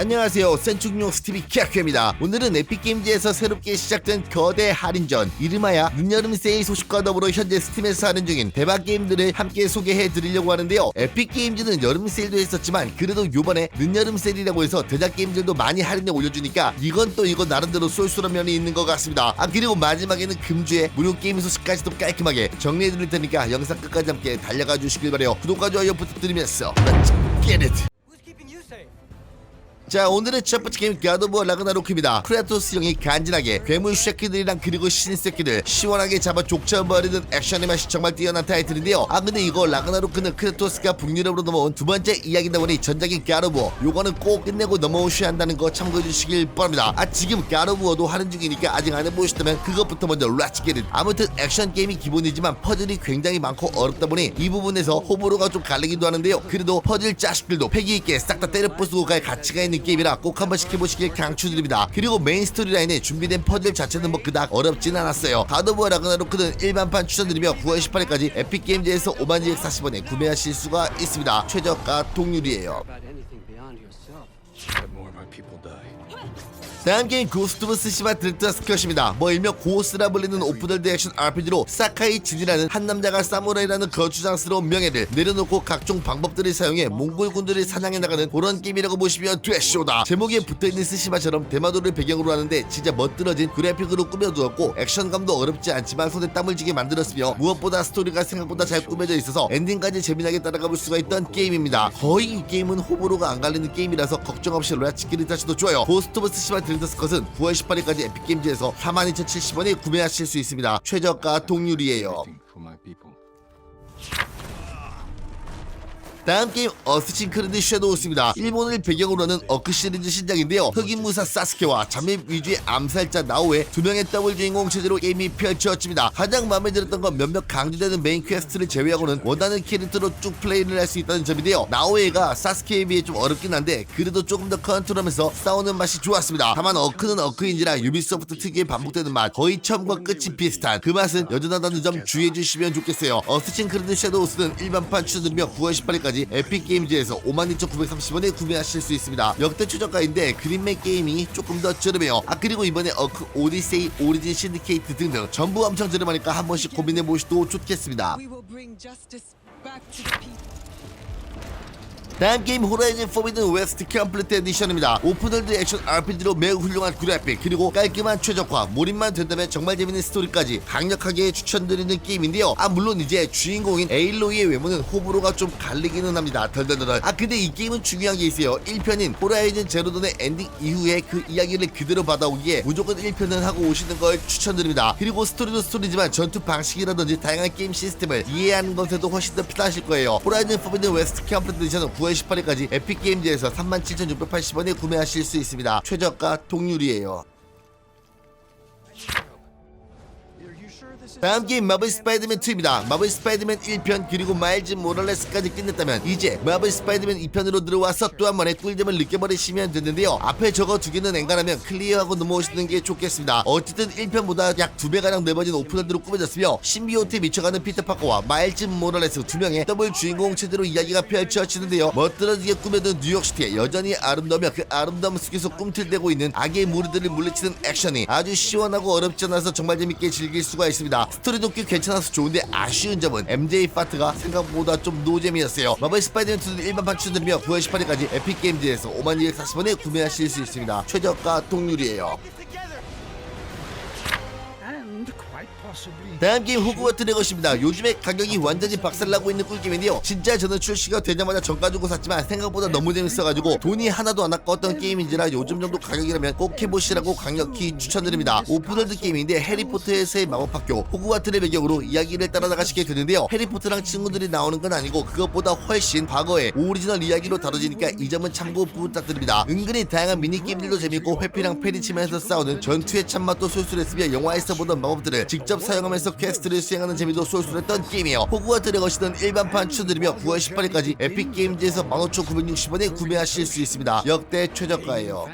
안녕하세요. 센충용 스티비 키아큐입니다. 오늘은 에픽게임즈에서 새롭게 시작된 거대 할인전 이름하여 늦여름 세일 소식과 더불어 현재 스팀에서 할인 중인 대박 게임들을 함께 소개해 드리려고 하는데요. 에픽게임즈는 여름 세일도 했었지만 그래도 요번에 늦여름 세일이라고 해서 대작 게임들도 많이 할인에 올려주니까 이건 또 이건 나름대로 쏠쏠한 면이 있는 것 같습니다. 아 그리고 마지막에는 금주에 무료 게임 소식까지도 깔끔하게 정리해 드릴 테니까 영상 끝까지 함께 달려가 주시길 바래요. 구독과 좋아요 부탁드리면서. Let's get it 자 오늘의 첫 번째 게임 가드오브 라그나로크입니다. 크레토스 형이 간지나게 괴물 쉐키들이랑 그리고 신 새끼들 시원하게 잡아 족쳐버리는 액션의 맛이 정말 뛰어난 타이틀인데요. 아 근데 이거 라그나로크는 크레토스가 북유럽으로 넘어온 두 번째 이야기다 보니 전작인 가르부어 요거는 꼭 끝내고 넘어오셔야 한다는 거 참고해 주시길 바랍니다. 아 지금 가르부어도 하는 중이니까 아직 안 해보셨다면 그것부터 먼저 렛츠 겟잇 아무튼 액션 게임이 기본이지만 퍼즐이 굉장히 많고 어렵다 보니 이 부분에서 호불호가 좀 갈리기도 하는데요. 그래도 퍼즐 자식들도 패기 있게 싹 다 때려 부수고 갈 가치가 있는 게임이라 꼭 한 번씩 해보시길 강추드립니다. 그리고 메인 스토리 라인에 준비된 퍼즐 자체는 뭐 그닥 어렵진 않았어요. 가드오브 라그나로크는 일반판 추천드리며 9월 18일까지 에픽게임즈에서 5만240원에 구매하실 수가 있습니다. 최저가 동률이에요 다음 게임 고스트 오브 스시마 드렉터스 컷입니다. 뭐 일명 고스라 불리는 오픈월드 액션 RPG로 사카이 진이라는 한 남자가 사무라이라는 거추장스러운 명예를 내려놓고 각종 방법들을 사용해 몽골 군들을 사냥해 나가는 그런 게임이라고 보시면 되쇼다. 제목에 붙어있는 스시마처럼 대마도를 배경으로 하는데 진짜 멋들어진 그래픽으로 꾸며두었고 액션감도 어렵지 않지만 손에 땀을 쥐게 만들었으며 무엇보다 스토리가 생각보다 잘 꾸며져 있어서 엔딩까지 재미나게 따라가 볼 수가 있던 게임입니다. 거의 이 게임은 호불호가 안 갈리는 게임이라서 걱정 없이 로얄치기를 타셔도 좋아요. 고스트 오브 스시마 드렉터스 컷은 9월 18일까지 에픽게임즈에서 42,070원에 구매하실 수 있습니다. 최저가 동률이에요. 다음 게임 어스신 크리드 섀도우스입니다. 일본을 배경으로 하는 어크 시리즈 신작인데요. 흑인 무사 사스케와 잠입 위주의 암살자 나오의 두 명의 더블 주인공 체제로 게임이 펼쳐집니다. 가장 마음에 들었던 건 몇몇 강조되는 메인 퀘스트를 제외하고는 원하는 캐릭터로 쭉 플레이를 할 수 있다는 점인데요. 나오에가 사스케에 비해 좀 어렵긴 한데 그래도 조금 더 컨트롤하면서 싸우는 맛이 좋았습니다. 다만 어크는 어크인지라 유비소프트 특유의 반복되는 맛 거의 처음과 끝이 비슷한 그 맛은 여전하다는 점 주의해 주시면 좋겠어요. 어스신 크리드 섀도우스는 일반판 추천드리며 9월 18일까지 에픽게임즈에서 52,930원에 구매하실 수 있습니다. 역대 최저가인데 그린맥 게임이 조금 더 저렴해요. 아 그리고 이번에 어크 오디세이 오리진 신디케이트 등등 전부 엄청 저렴하니까 한 번씩 고민해 보셔도 좋겠습니다. 다음 게임 호라이즌 포비든 웨스트 컴플리트 에디션입니다. 오픈월드 액션 RPG로 매우 훌륭한 그래픽 그리고 깔끔한 최적화 몰입만 된다면 정말 재밌는 스토리까지 강력하게 추천드리는 게임인데요. 아 물론 이제 주인공인 에일로이의 외모는 호불호가 좀 갈리기는 합니다. 덜덜덜. 아 근데 이 게임은 중요한 게 있어요. 1편인 호라이즌 제로돈의 엔딩 이후에 그 이야기를 그대로 받아오기에 무조건 1편은 하고 오시는 걸 추천드립니다. 그리고 스토리도 스토리지만 전투 방식이라든지 다양한 게임 시스템을 이해하는 것에도 훨씬 더 편하실 거예요. 호라이즌 포비든 웨스트 컴플리트 에디션은 9월 18일까지 에픽게임즈에서 37,680원에 구매하실 수 있습니다. 최저가 동률이에요. 다음 게임 마블 스파이더맨 2입니다. 마블 스파이더맨 1편 그리고 마일즈 모랄레스까지 끝냈다면 이제 마블 스파이더맨 2편으로 들어와서 또 한 번의 꿀잼을 느껴버리시면 되는데요. 앞에 저거 두 개는 엔간하면 클리어하고 넘어오시는 게 좋겠습니다. 어쨌든 1편보다 약 두 배가량 넓어진 오픈월드로 꾸며졌으며 신비호트에 미쳐가는 피터파커와 마일즈 모랄레스 두 명의 더블 주인공 체제로 이야기가 펼쳐지는데요. 멋들어지게 꾸며든 뉴욕시티에 여전히 아름다우며 그 아름다움 속에서 꿈틀대고 있는 악의 무리들을 물리치는 액션이 아주 시원하고 어렵지 않아서 정말 재밌게 즐길 수가 있습니다. 스토리도 꽤 괜찮아서 좋은데 아쉬운 점은 MJ 파트가 생각보다 좀 노잼이었어요. 마블 스파이더맨 2는 일반판 추천드리며 9월 18일까지 에픽게임즈에서 5240원에 구매하실 수 있습니다. 최저가 동률이에요. 다음 게임 호그와트 레거시입니다. 요즘에 가격이 완전히 박살나고 있는 꿀게임인데요. 진짜 저는 출시가 되자마자 전 가지고 샀지만 생각보다 너무 재밌어가지고 돈이 하나도 안 아까웠던 게임인지라 요즘 정도 가격이라면 꼭 해보시라고 강력히 추천드립니다. 오픈월드 게임인데 해리포터에서의 마법학교 호그와트를 배경으로 이야기를 따라나가 시게 되는데요. 해리포터랑 친구들이 나오는 건 아니고 그것보다 훨씬 과거의 오리지널 이야기로 다뤄지니까 이 점은 참고 부탁드립니다. 은근히 다양한 미니게임들도 재밌고 회피랑 패리치면서 싸우는 전투의 참맛도 쏠쏠했으며 영화에서 보던 마법들을 직접 사용하면서 퀘스트를 수행하는 재미도 쏠쏠했던 게임이에요. 호그와트 레거시는 일반판 추천드리며 9월 18일까지 에픽게임즈에서 15,960원에 구매하실 수 있습니다. 역대 최저가예요.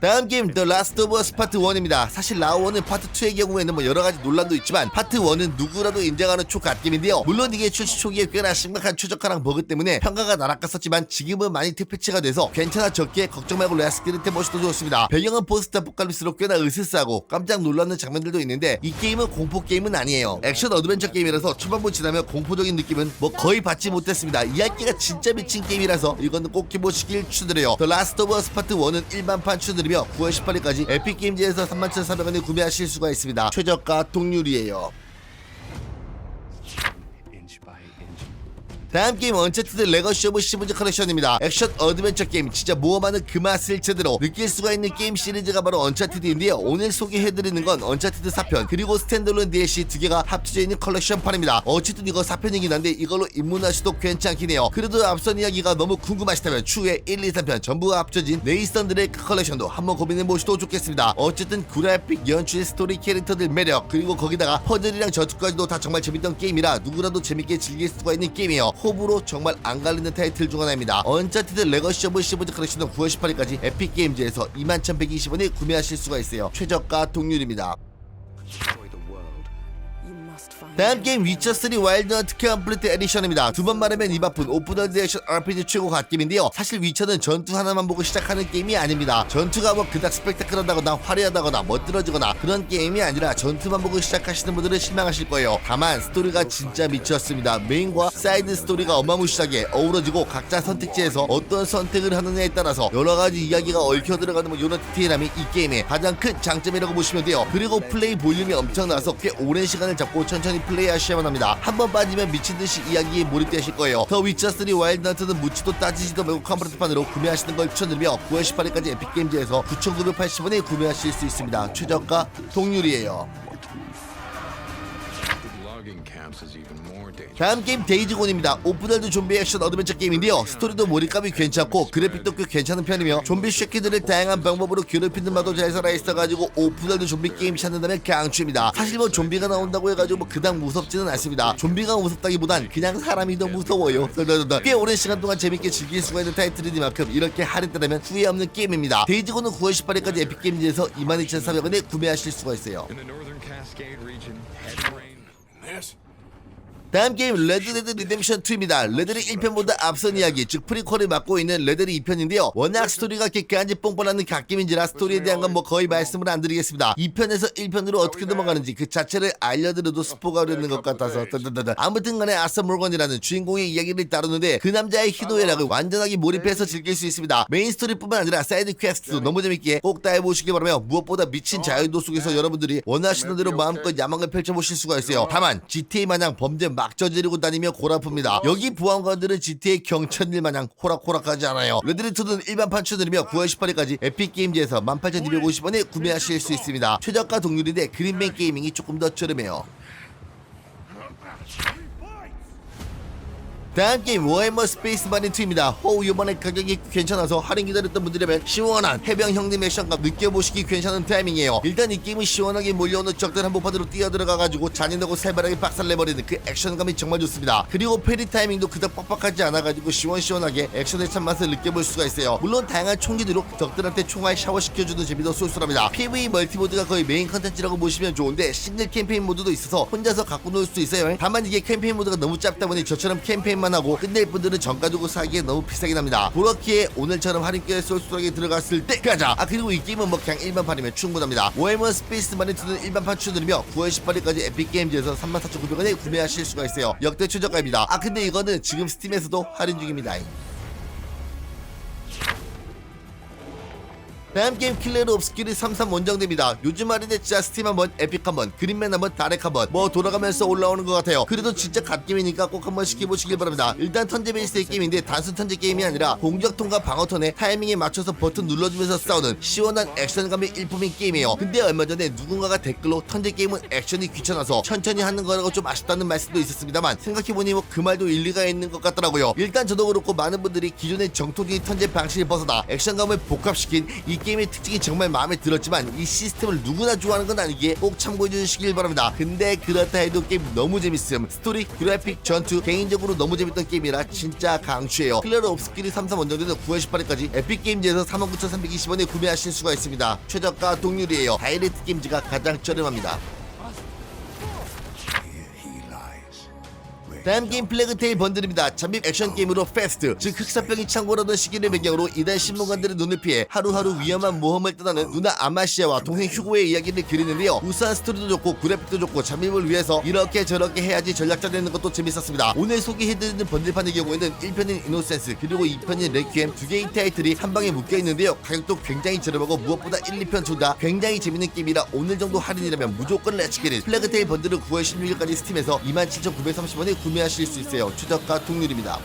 다음 게임 The Last of Us 파트 1입니다. 사실 라오원은 파트 2의 경우에는 뭐 여러 가지 논란도 있지만 파트 1은 누구라도 인정하는 초갓게임인데요. 물론 이게 출시 초기에 꽤나 심각한 최적화랑 버그 때문에 평가가 나락갔었지만 지금은 많이 특패치가 돼서 괜찮아 적게 걱정 말고 레스키르테 멋도 좋습니다. 배경은 포스트 아포칼립스로 꽤나 으스스하고 깜짝 놀라는 장면들도 있는데 이 게임은 공포 게임은 아니에요. 액션 어드벤처 게임이라서 초반부 지나면 공포적인 느낌은 뭐 거의 받지 못했습니다. 이야기가 진짜 미친 게임이라서 이거는 꼭 해보시길 추드려요. The Last of Us 파트 1은 일반판 추드리 며 9월 18일까지 에픽게임즈에서 31,400원에 구매하실 수가 있습니다. 최저가 동률이에요. 다음 게임 언차티드 레거시 오브 시브즈 컬렉션입니다. 액션 어드벤처 게임 진짜 모험하는 그 맛을 제대로 느낄 수가 있는 게임 시리즈가 바로 언차티드인데요. 오늘 소개해드리는 건 언차티드 4편 그리고 스탠드얼론 DLC 두 개가 합쳐져 있는 컬렉션판입니다. 어쨌든 이거 4편이긴 한데 이걸로 입문하셔도 괜찮긴 해요. 그래도 앞선 이야기가 너무 궁금하시다면 추후에 1, 2, 3편 전부가 합쳐진 네이선 드레이크 컬렉션도 한번 고민해보셔도 좋겠습니다. 어쨌든 그래픽, 연출, 스토리, 캐릭터들 매력 그리고 거기다가 퍼즐이랑 전투까지도 다 정말 재밌던 게임이라 누구라도 재밌게 즐길 수가 있는 게임이에요. 호불호 정말 안 갈리는 타이틀 중 하나입니다. 언차티드 레거시 오브 시브즈 컬렉션은 9월 18일까지 에픽게임즈에서 21,120원에 구매하실 수가 있어요. 최저가 동률입니다. 다음 게임 위쳐3 와일드 헌트 컴플리트 에디션입니다. 두 번 말하면 입 아픈 오픈월드 액션 RPG 최고 갓게임인데요. 사실 위쳐는 전투 하나만 보고 시작하는 게임이 아닙니다. 전투가 뭐 그닥 스펙타클하다거나 화려하다거나 멋들어지거나 그런 게임이 아니라 전투만 보고 시작하시는 분들은 실망하실 거예요. 다만 스토리가 진짜 미쳤습니다. 메인과 사이드 스토리가 어마무시하게 어우러지고 각자 선택지에서 어떤 선택을 하느냐에 따라서 여러 가지 이야기가 얽혀 들어가는 뭐 이런 디테일함이 이 게임의 가장 큰 장점이라고 보시면 돼요. 그리고 플레이 볼륨이 엄청나서 꽤 오랜 시간을 잡고 천천히 플레이하셔야만 합니다. 한번 빠지면 미친 듯이 이야기에 몰입되실 거예요. 더 위쳐 3 와일드 헌트는 묻지도 따지지도 말고 컴플리트판으로 구매하시는 걸 추천드리며 9월 18일까지 에픽게임즈에서 9,980원에 구매하실 수 있습니다. 최저가 동률이에요. 다음 게임 데이지곤입니다. 오픈월드 좀비 액션 어드벤처 게임인데요. 스토리도 몰입감이 괜찮고 그래픽도 꽤 괜찮은 편이며 좀비 쉐키들을 다양한 방법으로 괴롭히는 맛도 잘 살아있어가지고 오픈월드 좀비 게임 찾는다면 강추입니다. 사실 뭐 좀비가 나온다고 해가지고 뭐 그닥 무섭지는 않습니다. 좀비가 무섭다기보단 그냥 사람이 더 무서워요. 꽤 오랜 시간 동안 재밌게 즐길 수가 있는 타이틀이니만큼 이렇게 할인되면 후회 없는 게임입니다. 데이지곤은 9월 18일까지 에픽게임즈에서 22,400원에 구매하실 수가 있어요. Yes. 다음 게임 레드데드 리뎀션 2입니다. 레드리 1편보다 앞선 이야기 즉 프리퀄을 맡고 있는 레드리 2편인데요. 워낙 스토리가 객관지 뽕뽕하는 갓게임인지라 스토리에 대한 건 뭐 거의 말씀을 안 드리겠습니다. 2편에서 1편으로 어떻게 넘어가는지 그 자체를 알려드려도 스포가 어렵는 것 같아서. 아무튼 간에 아서 몰건이라는 주인공의 이야기를 다루는데 그 남자의 희노애락을 완전하게 몰입해서 즐길 수 있습니다. 메인 스토리뿐만 아니라 사이드 퀘스트도 너무 재밌게 꼭다 해보시기 바라며 무엇보다 미친 자유도 속에서 여러분들이 원하시는 대로 마음껏 야망을 펼쳐보실 수가 있어요. 다만 GTA 마냥 범죄 막 저지르고 다니며 골아픕니다. 여기 보안관들은 GTA 경천일 마냥 호락호락하지 않아요. 레드리트는 일반판 추드리며 9월 18일까지 에픽게임즈에서 18,250원에 구매하실 수 있습니다. 최저가 동률인데 그린맨 게이밍이 조금 더 저렴해요. 다음 게임 워해머 스페이스 마린 2입니다. 호우 이번에 가격이 괜찮아서 할인 기다렸던 분들이라면 시원한 해병 형님 액션감 느껴보시기 괜찮은 타이밍이에요. 일단 이 게임은 시원하게 몰려오는 적들 한복판으로 뛰어들어가가지고 잔인하고 살벌하게 박살내버리는 그 액션감이 정말 좋습니다. 그리고 페리 타이밍도 그닥 빡빡하지 않아가지고 시원시원하게 액션의 참맛을 느껴볼 수가 있어요. 물론 다양한 총기들로 적들한테 총알 샤워시켜주는 재미도 쏠쏠합니다. PV 멀티모드가 거의 메인 컨텐츠라고 보시면 좋은데 싱글 캠페인 모드도 있어서 혼자서 갖고 놀 수도 있어요. 다만 이게 캠페인 모드가 너무 짧다 보니 저처럼 캠페인 만 하고 끝낼 분들은 정가지고 사기에 너무 비싸게 납니다. 그렇기에 오늘처럼 할인가에 쏠쏠하게 들어갔을 때 가자. 아 그리고 이 게임은 뭐 그냥 일반판이면 충분합니다. 워해머 스페이스 마리트는 일반판 추드리며 9월 18일까지 에픽게임즈에서 34,900원에 구매하실 수가 있어요. 역대 최저가입니다. 아 근데 이거는 지금 스팀에서도 할인 중입니다. 다음 게임 킬레르 옵스키리 33 원정대입니다. 요즘 할인에 진짜 스팀 한번, 에픽 한번, 그린맨 한번, 다렉 한번 뭐 돌아가면서 올라오는 것 같아요. 그래도 진짜 갓게임이니까 꼭 한번 시켜보시길 바랍니다. 일단 턴제 베이스의 게임인데 단순 턴제 게임이 아니라 공격턴과 방어턴의 타이밍에 맞춰서 버튼 눌러주면서 싸우는 시원한 액션감의 일품인 게임이에요. 근데 얼마 전에 누군가가 댓글로 턴제 게임은 액션이 귀찮아서 천천히 하는 거라고 좀 아쉽다는 말씀도 있었습니다만 생각해보니 뭐 그 말도 일리가 있는 것 같더라고요. 일단 저도 그렇고 많은 분들이 기존의 정토기 턴제 방식을 벗어나 액션감을 복합시킨 이 게임의 특징이 정말 마음에 들었지만 이 시스템을 누구나 좋아하는 건 아니기에 꼭 참고해 주시길 바랍니다. 근데 그렇다 해도 게임 너무 재밌음. 스토리, 그래픽, 전투 개인적으로 너무 재밌던 게임이라 진짜 강추해요. 클레어 옵스키리 3.3 원정대는 9월 18일까지 에픽게임즈에서 39,320원에 구매하실 수가 있습니다. 최저가 동률이에요. 다이렉트 게임즈가 가장 저렴합니다. 다음 게임 플래그테일 번들입니다. 잠입 액션 게임으로 페스트, 즉 흑사병이 창궐하던 시기를 배경으로 이단 신문관들의 눈을 피해 하루하루 위험한 모험을 떠나는 누나 아마시아와 동생 휴고의 이야기를 그리는데요. 우수한 스토리도 좋고 그래픽도 좋고 잠입을 위해서 이렇게 저렇게 해야지 전략자 되는 것도 재밌었습니다. 오늘 소개해드리는 번들판의 경우에는 1편인 이노센스 그리고 2편인 레퀴엠 두 개의 타이틀이 한 방에 묶여 있는데요. 가격도 굉장히 저렴하고 무엇보다 1, 2편 둘다 굉장히 재밌는 게임이라 오늘 정도 할인이라면 무조건 렛츠기릿 플래그테일 번들은 9월 16일까지 스팀에서 27,930원에 구매 하실 수 있어요. 최저가 동률입니다.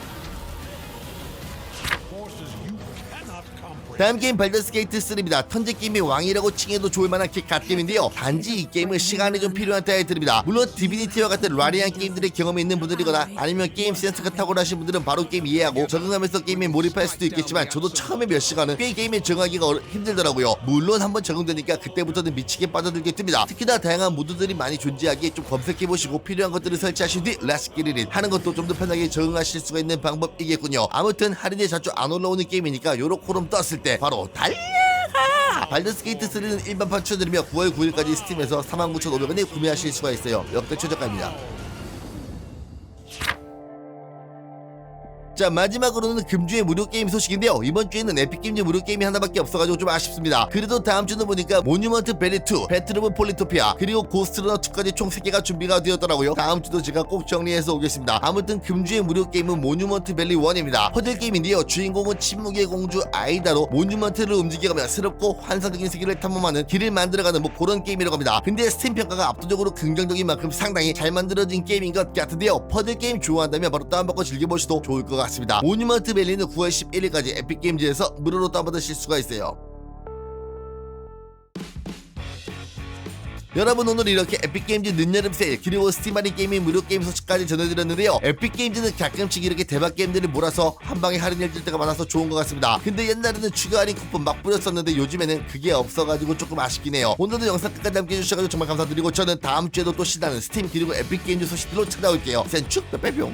다음 게임 발더스 게이트 3입니다. 턴제 게임의 왕이라고 칭해도 좋을 만한 갓게임인데요. 단지 이 게임은 시간이 좀 필요한 타이틀입니다. 물론 디비니티와 같은 라리한 게임들의 경험이 있는 분들이거나 아니면 게임 센스가 탁월하신 분들은 바로 게임 이해하고 적응하면서 게임에 몰입할 수도 있겠지만 저도 처음에 몇 시간은 꽤 게임에 적응하기가 힘들더라고요. 물론 한번 적응되니까 그때부터는 미치게 빠져들게 됩니다. 특히나 다양한 모드들이 많이 존재하기에 좀 검색해보시고 필요한 것들을 설치하신 뒤 렛츠 기릿 하는 것도 좀 더 편하게 적응하실 수가 있는 방법이겠군요. 아무튼 할인에 자주 안 올라오는 게임이니까 요런 코럼 떴을 때 바로 달려가! 발더스 게이트 3는 일반판 추천드리며 9월 9일까지 스팀에서 49,500원에 구매하실 수가 있어요. 역대 최저가입니다. 자 마지막으로는 금주의 무료 게임 소식인데요. 이번 주에는 에픽게임즈 무료 게임이 하나밖에 없어가지고 좀 아쉽습니다. 그래도 다음 주는 보니까 모뉴먼트 베리2 배틀 오브 폴리토피아 그리고 고스트러너 2까지 총 3개가 준비가 되었더라고요. 다음 주도 제가 꼭 정리해서 오겠습니다. 아무튼 금주의 무료 게임은 모뉴먼트 벨리 1입니다. 퍼즐 게임인데요. 주인공은 침묵의 공주 아이다로 모뉴먼트를 움직여가며 새롭고 환상적인 세계를 탐험하는 길을 만들어가는 뭐 그런 게임이라고 합니다. 근데 스팀 평가가 압도적으로 긍정적인 만큼 상당히 잘 만들어진 게임인 것 같은데요. 퍼즐 게임 좋아한다면 바로 다운받고 즐겨보셔도 좋을 것 같습니다 모뉴먼트 벨리는 9월 11일까지 에픽게임즈에서 무료로 다운받으실 수가 있어요. 여러분 오늘 이렇게 에픽게임즈 늦여름 세일 그리고 스팀 할인 게이밍 무료 게임 소식까지 전해드렸는데요. 에픽게임즈는 가끔씩 이렇게 대박 게임들을 몰아서 한 방에 할인해줄 때가 많아서 좋은 것 같습니다. 근데 옛날에는 추가 할인 쿠폰 막 뿌렸었는데 요즘에는 그게 없어가지고 조금 아쉽긴 해요. 오늘도 영상 끝까지 함께 해주셔서 정말 감사드리고 저는 다음 주에도 또 신나는 스팀 그리고 에픽게임즈 소식들로 찾아올게요. 센축 빼빼뿅